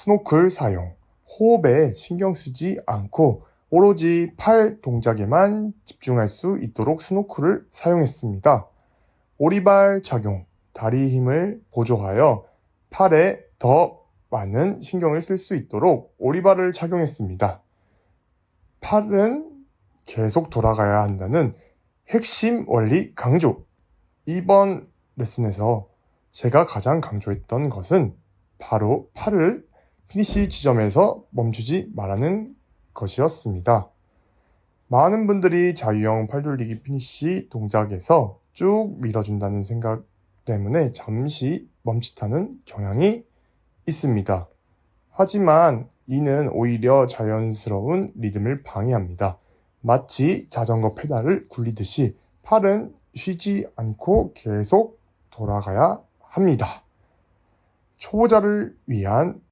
스노클 사용, 호흡에 신경 쓰지 않고 오로지 팔 동작에만 집중할 수 있도록 스노클을 사용했습니다. 오리발 착용, 다리 힘을 보조하여 팔에 더 많은 신경을 쓸 수 있도록 오리발을 착용했습니다. 팔은 계속 돌아가야 한다는 핵심 원리 강조. 이번 레슨에서 제가 가장 강조했던 것은 바로 팔을 피니시 지점에서 멈추지 말라는 것이었습니다. 많은 분들이 자유형 팔돌리기 피니시 동작에서 쭉 밀어준다는 생각 때문에 잠시 멈칫하는 경향이 있습니다. 하지만 이는 오히려 자연스러운 리듬을 방해합니다. 마치 자전거 페달을 굴리듯이 팔은 쉬지 않고 계속 돌아가야 합니다. 초보자를 위한